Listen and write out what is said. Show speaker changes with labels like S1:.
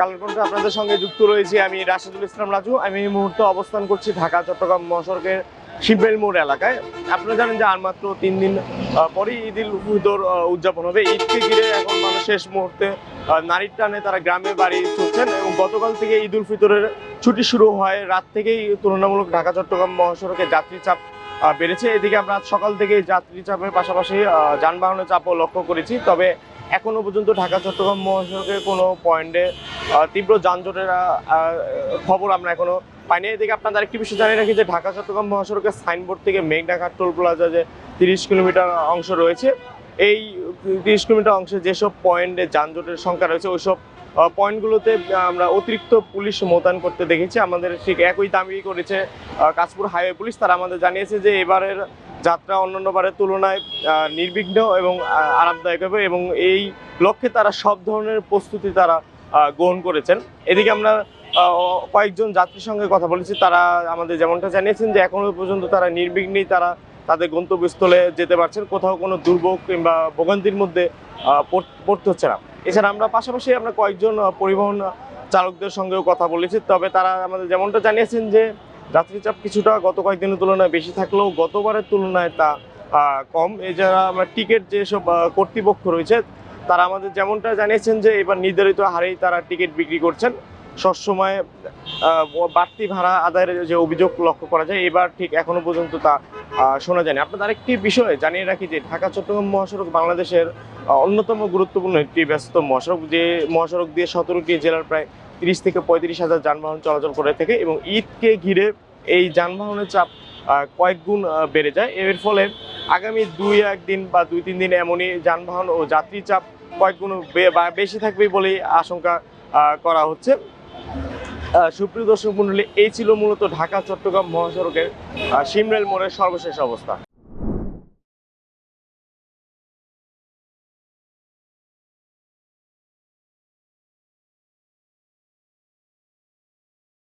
S1: কালের আপনাদের সঙ্গে যুক্ত রয়েছি আমি রাশেদুল ইসলাম রাজু। আমি এই মুহূর্তে অবস্থান করছি ঢাকা, চট্টগ্রাম মহাসড়কের শিববেল মোড় এলাকায়। আপনারা জানেন যে আর মাত্র তিন দিন পরেই ঈদ উল ফিতর উদযাপন হবে। ঈদকে ঘিরে এখন মানুষ শেষ মুহূর্তে নারীর টানে তারা গ্রামে বাড়ি ছুটছেন এবং গতকাল থেকে ঈদ উল ফিতরের ছুটি শুরু হয়। রাত থেকেই তুলনামূলক ঢাকা, চট্টগ্রাম মহাসড়কে যাত্রী চাপ বেড়েছে। এদিকে আমরা সকাল থেকে যাত্রী চাপের পাশাপাশি যানবাহনের চাপও লক্ষ্য করেছি। তবে এখনও পর্যন্ত ঢাকা, চট্টগ্রাম মহাসড়কের কোনো পয়েন্টে তীব্র যানজটের খবর আমরা এখনও পাইনি। এদিকে আপনাদের আরেকটি বিষয় জানিয়ে রাখি যে ঢাকা, চট্টগ্রাম মহাসড়কের সাইনবোর্ড থেকে মেঘনাঘাট টোল প্লাজা যে তিরিশ কিলোমিটার অংশ রয়েছে, এই তিরিশ কিলোমিটার অংশে যেসব পয়েন্টে যানজটের সংখ্যা রয়েছে, ওইসব পয়েন্টগুলোতে আমরা অতিরিক্ত পুলিশ মোতায়েন করতে দেখেছি। আমাদের ঠিক একই দাবি করেছে কাশপুর হাইওয়ে পুলিশ। তারা আমাদের জানিয়েছে যে এবারের যাত্রা অন্যান্য বারের তুলনায় নির্বিঘ্ন এবং আরামদায়ক হবে এবং এই লক্ষ্যে তারা সব ধরনের প্রস্তুতি তারা গ্রহণ করেছেন। এদিকে আমরা কয়েকজন যাত্রীর সঙ্গে কথা বলেছি। তারা আমাদের যেমনটা জানিয়েছেন যে এখনও পর্যন্ত তারা নির্বিঘ্নেই তারা তাদের গন্তব্যস্থলে যেতে পারছেন, কোথাও কোনো দুর্ভোগ কিংবা ভোগান্তির মধ্যে পড়তে হচ্ছে না। এছাড়া আমরা পাশাপাশি আমরা কয়েকজন পরিবহন চালকদের সঙ্গেও কথা বলেছি। তবে তারা আমাদের যেমনটা জানিয়েছেন যে যাত্রী চাপ কিছুটা গত কয়েকদিনের তুলনায় বেশি থাকলেও গতবারের তুলনায় তা কম। এছাড়া আমরা টিকিট যেসব কর্তৃপক্ষ রয়েছে, তারা আমাদের যেমনটা জানিয়েছেন যে, এবার নির্ধারিত হারেই তারা টিকিট বিক্রি করছেন। সবসময় বাড়তি ভাড়া আদায়ের যে অভিযোগ লক্ষ্য করা যায়, এবার ঠিক এখনও পর্যন্ত তা শোনা যায়নি। আপনাদের আরেকটি বিষয় জানিয়ে রাখি যে ঢাকা, চট্টগ্রাম মহাসড়ক বাংলাদেশের অন্যতম গুরুত্বপূর্ণ একটি ব্যস্ত মহাসড়ক যে মহাসড়ক দিয়ে সতেরোটি জেলার প্রায় তিরিশ থেকে পঁয়ত্রিশ হাজার যানবাহন চলাচল করে থাকে এবং ঈদকে ঘিরে এই যানবাহনের চাপ কয়েক গুণ বেড়ে যায়। এর ফলে আগামী দুই একদিন বা দুই তিন দিন এমনই যানবাহন ও যাত্রী চাপ কয়েক গুণ বেশি থাকবে বলেই আশঙ্কা করা হচ্ছে। সুপ্রিয় দর্শক মন্ডলী এই ছিল মূলত ঢাকা চট্টগ্রাম মহাসড়কের সিমরেল মোড়ের সর্বশেষ অবস্থা।